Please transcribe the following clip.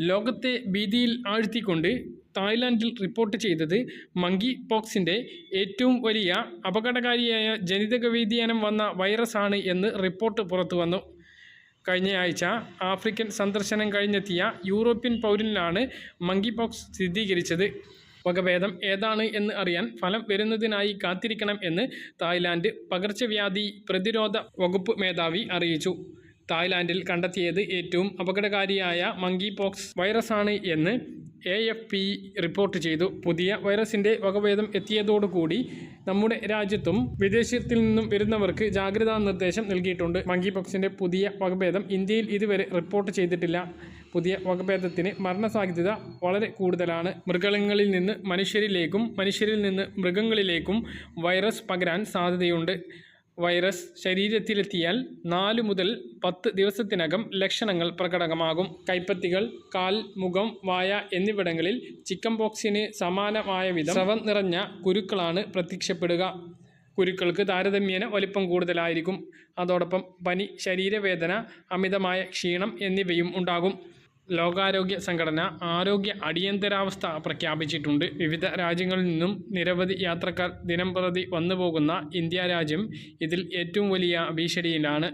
ലോകത്തെ ഭീതിയിൽ ആഴ്ത്തിക്കൊണ്ട് തായ്ലാൻഡിൽ റിപ്പോർട്ട് ചെയ്തത് മങ്കി പോക്സിന്റെ ഏറ്റവും വലിയ അപകടകാരിയായ ജനിതക വ്യതിയാനം വന്ന വൈറസാണ് എന്ന് റിപ്പോർട്ട് പുറത്തുവന്നു. കഴിഞ്ഞയാഴ്ച ആഫ്രിക്കൻ സന്ദർശനം കഴിഞ്ഞെത്തിയ യൂറോപ്യൻ പൗരനിലാണ് മങ്കി പോക്സ് സ്ഥിരീകരിച്ചത്. വകഭേദം ഏതാണ് എന്ന് അറിയാൻ ഫലം വരുന്നതിനായി കാത്തിരിക്കണം എന്ന് തായ്ലാൻഡ് പകർച്ചവ്യാധി പ്രതിരോധ വകുപ്പ് മേധാവി അറിയിച്ചു. തായ്ലാൻഡിൽ കണ്ടെത്തിയത് ഏറ്റവും അപകടകാരിയായ മങ്കി പോക്സ് വൈറസാണ് എന്ന് എ എഫ് പി റിപ്പോർട്ട് ചെയ്തു. പുതിയ വൈറസിന്റെ വകഭേദം എത്തിയതോടുകൂടി നമ്മുടെ രാജ്യത്തും വിദേശത്തിൽ നിന്നും വരുന്നവർക്ക് ജാഗ്രതാ നിർദ്ദേശം നൽകിയിട്ടുണ്ട്. മങ്കി പോക്സിന്റെ പുതിയ വകഭേദം ഇന്ത്യയിൽ ഇതുവരെ റിപ്പോർട്ട് ചെയ്തിട്ടില്ല. പുതിയ വകഭേദത്തിന് മരണസാധ്യത വളരെ കൂടുതലാണ്. മൃഗങ്ങളിൽ നിന്ന് മനുഷ്യരിലേക്കും മനുഷ്യരിൽ നിന്ന് മൃഗങ്ങളിലേക്കും വൈറസ് പകരാൻ സാധ്യതയുണ്ട്. വൈറസ് ശരീരത്തിലെത്തിയാൽ നാലു മുതൽ പത്ത് ദിവസത്തിനകം ലക്ഷണങ്ങൾ പ്രകടമാകും കൈപ്പത്തികൾ കാൽ മുഖം വായ എന്നിവിടങ്ങളിൽ ചിക്കൻ പോക്സിന് സമാനമായ വിധം സ്രവം നിറഞ്ഞ കുരുക്കളാണ് പ്രത്യക്ഷപ്പെടുക. കുരുക്കൾക്ക് താരതമ്യേന വലിപ്പം കൂടുതലായിരിക്കും. അതോടൊപ്പം പനി ശരീരവേദന അമിതമായ ക്ഷീണം എന്നിവയും ഉണ്ടാകും. ലോകാരോഗ്യ സംഘടന ആരോഗ്യ അടിയന്തരാവസ്ഥ പ്രഖ്യാപിച്ചിട്ടുണ്ട്. വിവിധ രാജ്യങ്ങളിൽ നിന്നും നിരവധി യാത്രക്കാർ ദിനംപ്രതി വന്നുപോകുന്ന ഇന്ത്യ രാജ്യം ഇതിൽ ഏറ്റവും വലിയ ഭീഷണിയിലാണ്.